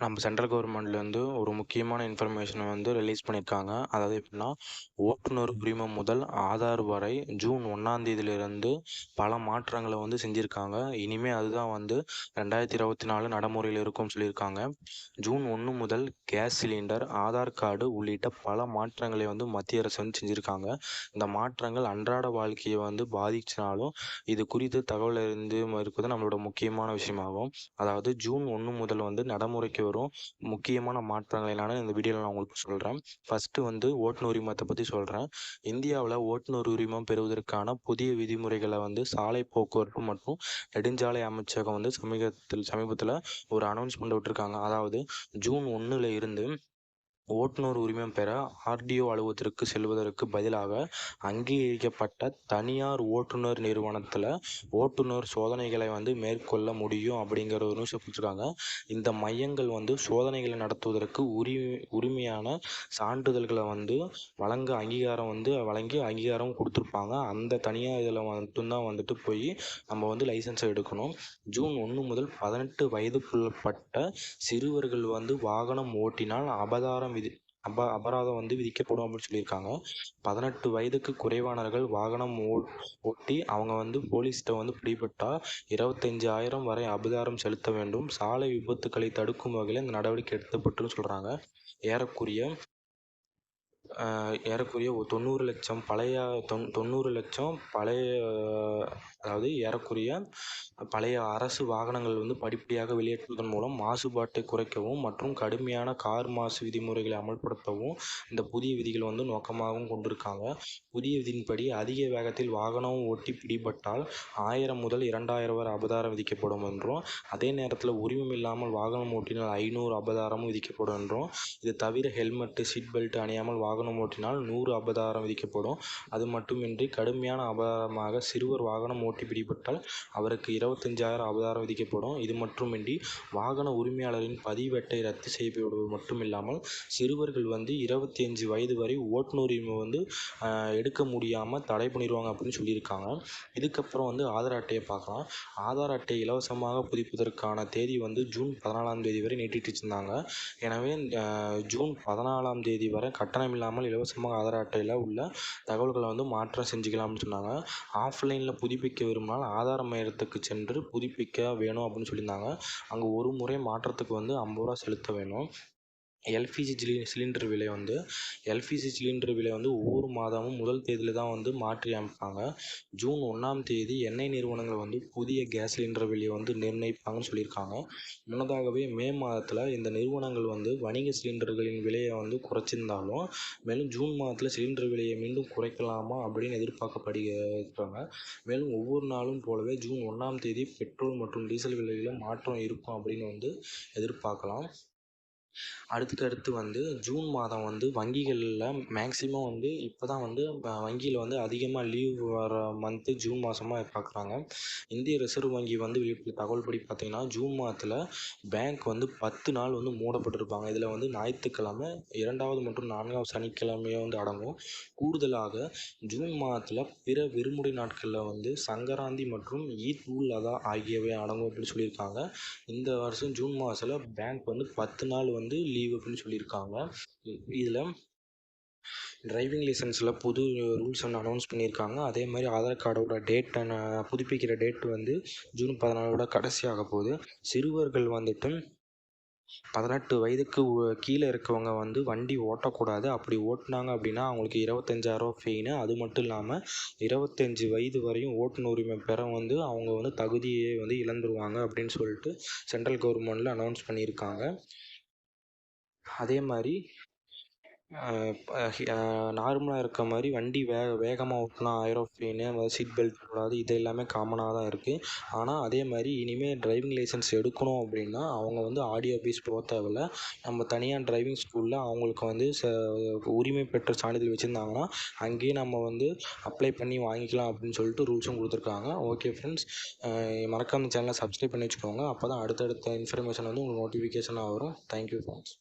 நம்ம சென்ட்ரல் கவர்மெண்ட்லேருந்து ஒரு முக்கியமான இன்ஃபர்மேஷனை வந்து ரிலீஸ் பண்ணியிருக்காங்க அதாவது எப்படின்னா ஓட்டுநர் உரிமம் முதல் ஆதார் வரை ஜூன் ஒன்றாந்தேதியிலிருந்து பல மாற்றங்களை வந்து செஞ்சுருக்காங்க. இனிமேல் அதுதான் வந்து ரெண்டாயிரத்தி இருபத்தி நாலு நடைமுறையில் இருக்கும்னு சொல்லியிருக்காங்க. ஜூன் ஒன்று முதல் கேஸ் சிலிண்டர் ஆதார் கார்டு உள்ளிட்ட பல மாற்றங்களை வந்து மத்திய அரசு வந்து செஞ்சுருக்காங்க. இந்த மாற்றங்கள் அன்றாட வாழ்க்கையை வந்து பாதிச்சினாலும் இது குறித்து தகவல் இருந்து இருக்கிறது நம்மளோட முக்கியமான விஷயமாகும். அதாவது ஜூன் ஒன்று முதல் வந்து நடைமுறைக்கு வரும். முக்கியமான மாற்றங்கள் என்னென்னு இந்த வீடியோவில் நான் உங்களுக்கு சொல்கிறேன் ஃபஸ்ட்டு வந்து ஓட்டுநர் உரிமத்தை பற்றி சொல்கிறேன் இந்தியாவில் ஓட்டுநர் உரிமம் பெறுவதற்கான புதிய விதிமுறைகளை வந்து சாலை போக்குவரத்து மற்றும் நெடுஞ்சாலை அமைச்சகம் வந்து சமீபத்தில் சமீபத்தில் ஒரு அனௌன்ஸ்மெண்ட் விட்டுருக்காங்க. அதாவது ஜூன் ஒன்றில் இருந்து ஓட்டுநர் உரிமம் பெற ஆர்டிஓ அலுவலகத்திற்கு செல்வதற்கு பதிலாக அங்கீகரிக்கப்பட்ட தனியார் ஓட்டுநர் நிறுவனத்தில் ஓட்டுநர் சோதனைகளை வந்து மேற்கொள்ள முடியும் அப்படிங்கிற ஒரு நியூஸை கொடுத்துருக்காங்க. இந்த மையங்கள் வந்து சோதனைகளை நடத்துவதற்கு உரி உரிமையான சான்றிதழ்களை வந்து வழங்க அங்கீகாரம் வந்து வழங்கி அங்கீகாரம் கொடுத்துருப்பாங்க. அந்த தனியார் இதில் மட்டும்தான் வந்துட்டு போய் நம்ம வந்து லைசன்ஸை எடுக்கணும். ஜூன் ஒன்று முதல் பதினெட்டு வயதுக்குள்ளப்பட்ட சிறுவர்கள் வந்து வாகனம் ஓட்டினால் அபதாரம் விதி அப அபராதம் வந்து விதிக்கப்படும் அப்படின்னு சொல்லியிருக்காங்க. பதினெட்டு வயதுக்கு குறைவானவர்கள் வாகனம் ஓ ஓட்டி அவங்க வந்து போலீஸ்கிட்ட வந்து பிடிபட்டால் இருபத்தஞ்சாயிரம் வரை அபதாரம் செலுத்த வேண்டும். சாலை விபத்துக்களை தடுக்கும் வகையில் இந்த நடவடிக்கை எடுக்கப்பட்டுன்னு சொல்கிறாங்க ஏறக்குறைய ஏறக்குறைய ஒரு தொண்ணூறு லட்சம் பழைய தொண் தொண்ணூறு லட்சம் பழைய அதாவது ஏறக்குறைய பழைய அரசு வாகனங்கள் வந்து படிப்படியாக வெளியேற்றுவதன் மூலம் மாசுபாட்டை குறைக்கவும் மற்றும் கடுமையான கார் மாசு விதிமுறைகளை அமல்படுத்தவும் இந்த புதிய விதிகள் வந்து நோக்கமாகவும் கொண்டிருக்காங்க. புதிய விதியின்படி அதிக வேகத்தில் வாகனம் ஓட்டி பிடிபட்டால் ஆயிரம் முதல் இரண்டாயிரம் வரை அபதாரம் விதிக்கப்படும் என்றும் அதே நேரத்தில் உரிமம் இல்லாமல் வாகனம் ஓட்டினால் ஐநூறு அபதாரமும் விதிக்கப்படும் என்றும் இது தவிர ஹெல்மெட்டு சீட் பெல்ட் அணியாமல் வாகனம் வாகனம் ஓட்டினால் நூறு அபதாரம் விதிக்கப்படும். அது மட்டுமின்றி கடுமையான அபதாரமாக சிறுவர் வாகனம் ஓட்டி பிடிபட்டால் அவருக்கு இருபத்தஞ்சாயிரம் அபதாரம் விதிக்கப்படும். இது மட்டுமின்றி வாகன உரிமையாளரின் பதிவேட்டை ரத்து செய்யப்படுவது மட்டுமில்லாமல் சிறுவர்கள் வந்து இருபத்தி அஞ்சு வயது வரை ஓட்டுநர் உரிமை வந்து எடுக்க முடியாமல் தடை பண்ணிடுவாங்க அப்படின்னு சொல்லியிருக்காங்க. இதுக்கப்புறம் வந்து ஆதார் அட்டையை பார்க்கலாம். ஆதார் அட்டை இலவசமாக புதுப்பிப்பதற்கான தேதி வந்து ஜூன் பதினாலாம் தேதி வரை நீட்டிட்டு இருந்தாங்க. எனவே ஜூன் பதினாலாம் தேதி வரை கட்டணம் இல்லாமல் இலவசமாக ஆதார் அட்டையில் உள்ள தகவல்களை வந்து மாற்றம் செஞ்சுக்கலாம்னு சொன்னாங்க. ஆஃப்லைனில் புதுப்பிக்க விரும்பினால் ஆதார மையத்துக்கு சென்று புதுப்பிக்க வேணும் அப்படின்னு சொல்லியிருந்தாங்க. அங்கே ஒரு முறை மாற்றத்துக்கு வந்து ஐம்பது ரூபா செலுத்த வேணும். எல்பிஜி சிலி சிலிண்டர் விலை வந்து எல்பிஜி சிலிண்டர் விலை வந்து ஒவ்வொரு மாதமும் முதல் தேதியில் தான் வந்து மாற்றி அமைப்பாங்க. ஜூன் ஒன்றாம் தேதி எண்ணெய் நிறுவனங்கள் வந்து புதிய கேஸ் சிலிண்டர் விலையை வந்து நிர்ணயிப்பாங்கன்னு சொல்லியிருக்காங்க. முன்னதாகவே மே மாதத்தில் இந்த நிறுவனங்கள் வந்து வணிக சிலிண்டர்களின் விலையை வந்து குறைச்சிருந்தாலும் மேலும் ஜூன் மாதத்தில் சிலிண்டர் விலையை மீண்டும் குறைக்கலாமா அப்படின்னு எதிர்பார்க்கப்படுகிறாங்க. மேலும் ஒவ்வொரு நாளும் போலவே ஜூன் ஒன்றாம் தேதி பெட்ரோல் மற்றும் டீசல் விலையில் மாற்றம் இருக்கும் அப்படின்னு வந்து எதிர்பார்க்கலாம். அடுத்துக்கு அடுத்து வந்து ஜூன் மாதம் வந்து வங்கிகளில் மேக்ஸிமம் வந்து இப்போ தான் வந்து வங்கியில் வந்து அதிகமாக லீவ் வர மந்த்து ஜூன் மாதமாக பார்க்குறாங்க இந்திய ரிசர்வ் வங்கி வந்து வெளியிட்ட தகவல் படி பார்த்திங்கன்னா ஜூன் மாதத்தில் பேங்க் வந்து பத்து நாள் வந்து மூடப்பட்டிருப்பாங்க. இதில் வந்து ஞாயிற்றுக்கிழமை இரண்டாவது மற்றும் நான்காவது சனிக்கிழமையும் வந்து அடங்கும். கூடுதலாக ஜூன் மாதத்தில் பிற விடுமுறை நாட்களில் வந்து சங்கராந்தி மற்றும் ஈத் உல் அதா ஆகியவை அடங்கும் அப்படின்னு சொல்லியிருக்காங்க. இந்த வருஷம் ஜூன் மாதத்தில் பேங்க் வந்து பத்து நாள் வந்து வந்து லீவ் அப்படின்னு சொல்லியிருக்காங்க. இதில் டிரைவிங் லைசன்ஸில் புது ரூல்ஸ் ஒன்று அனௌன்ஸ் பண்ணியிருக்காங்க. அதே மாதிரி ஆதார் கார்டோட டேட் புதுப்பிக்கிற டேட் வந்து ஜூன் பதினாலோட கடைசி ஆக போகுது. சிறுவர்கள் வந்துட்டு பதினெட்டு வயதுக்கு கீழே இருக்கவங்க வந்து வண்டி ஓட்டக்கூடாது. அப்படி ஓட்டினாங்க அப்படின்னா அவங்களுக்கு இருபத்தஞ்சாயிரம் ஃபெயினு அது மட்டும் இல்லாமல் இருபத்தஞ்சி வயது வரையும் ஓட்டுநர் உரிமை பெற வந்து அவங்க வந்து தகுதியை வந்து இழந்துருவாங்க அப்படின்னு சொல்லிட்டு சென்ட்ரல் கவர்மெண்ட்டில் அனௌன்ஸ் பண்ணியிருக்காங்க. அதே மாதிரி நார்மலாக இருக்க மாதிரி வண்டி வே வேகமாக ஓட்டினா ஆயிரம் ஃபைனு சீட் பெல்ட் போடாது இது எல்லாமே காமனாக தான் இருக்குது ஆனால் அதே மாதிரி இனிமேல் டிரைவிங் லைசன்ஸ் எடுக்கணும் அப்படின்னா அவங்க வந்து ஆடியோ ஆஃபீஸ் போக தேவையில்ல. நம்ம தனியாக டிரைவிங் ஸ்கூலில் அவங்களுக்கு வந்து ச உரிமை பெற்ற சான்றிதழ் வச்சுருந்தாங்கன்னா அங்கேயே நம்ம வந்து அப்ளை பண்ணி வாங்கிக்கலாம் அப்படின்னு சொல்லிட்டு ரூல்ஸும் கொடுத்துருக்காங்க. ஓகே ஃப்ரெண்ட்ஸ் மறக்காம சேனலை சப்ஸ்கிரைப் பண்ணி வச்சுக்கோங்க. அப்போ தான் அடுத்தடுத்த இன்ஃபர்மேஷன் வந்து உங்களுக்கு நோட்டிஃபிகேஷனாக வரும். Thank you friends